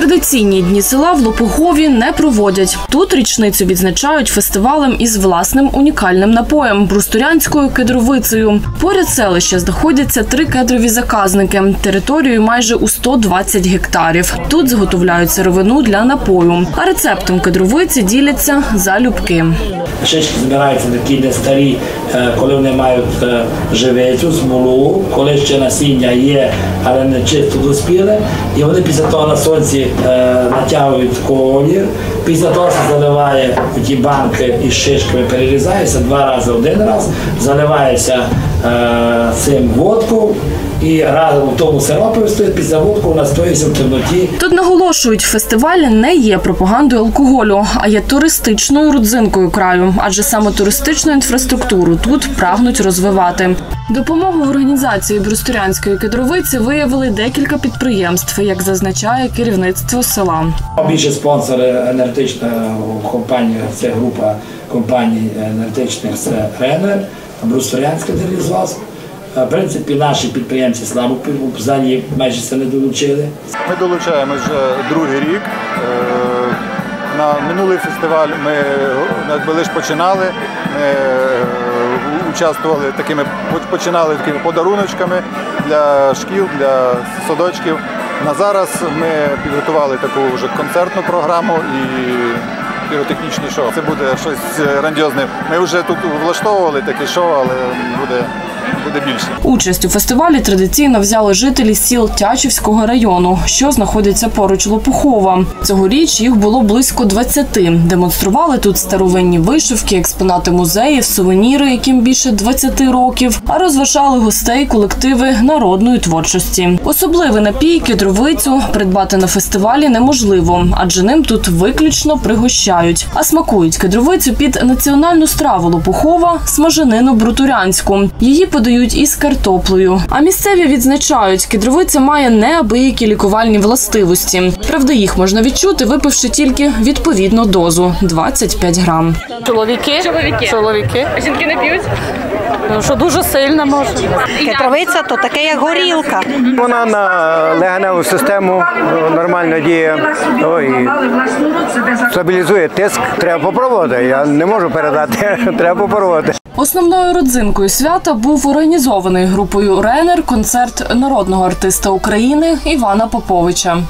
Традиційні дні села в Лопугові не проводять. Тут річницю відзначають фестивалем із власним унікальним напоєм брустурянською кедровицею. Поряд селища знаходяться три кедрові заказники територією майже у 120 гектарів. Тут зготовляють сировину для напою. А рецептом кедровиці діляться залюбки. Шишки збираються такі, де старі, коли вони мають е, живицю, смолу, коли ще насіння є, але не чисто доспіле. І вони після того на сонці е, натягують колір. Після того це заливає ті банки із шишками, перерізається два рази один раз, заливається е, цим водку і разом у тому сиропі стоїть, після водку настоїться в темноті. Тут наголошують, фестиваль не є пропагандою алкоголю, а є туристичною родзинкою краю, адже саме туристичну інфраструктуру тут прагнуть розвивати. Допомогу в організації Брустурянської кедровиці виявили декілька підприємств, як зазначає керівництво села. Більше спонсори енергетична компанія, це група компаній енергетичних, це Ренер, Брусторянська Дерізос. В принципі, наші підприємці слабо взагалі майже це не долучили. Ми долучаємось вже другий рік. Е, На минулий фестиваль ми якби лише починали. Ми е, участвували такими, починали такими подаруночками для шкіл, для садочків. На зараз ми підготували таку вже концертну програму і піротехнічне шоу. Це буде щось грандіозне. Ми вже тут влаштовували таке шоу, але буде, буде більше. Участь у фестивалі традиційно взяли жителі сіл Тячівського району, що знаходиться поруч Лопухова. Цьогоріч їх було близько 20. Демонстрували тут старовинні вишивки, експонати музеїв, сувеніри, яким більше 20 років, а розважали гостей колективи народної творчості. Особливий напій кедровицю придбати на фестивалі неможливо, адже ним тут виключно пригощають. А смакують кедровицю під національну страву Лопухова смаженину брутурянську. Її подають із картоплею. А місцеві відзначають, кедровиця має неабиякі лікувальні властивості. Правда, їх можна відчути, випивши тільки відповідну дозу 25 грам. Чоловіки, Чоловіки. чоловіки, А жінки не п'ють? Ну, що дуже сильно може. Кетровиця то таке, як горілка. Вона на легеневу систему е, нормально діє о, і стабілізує тиск. Треба попробувати. Я не можу передати. Треба попробувати. Основною родзинкою свята був організований групою Ренер концерт народного артиста України Івана Поповича.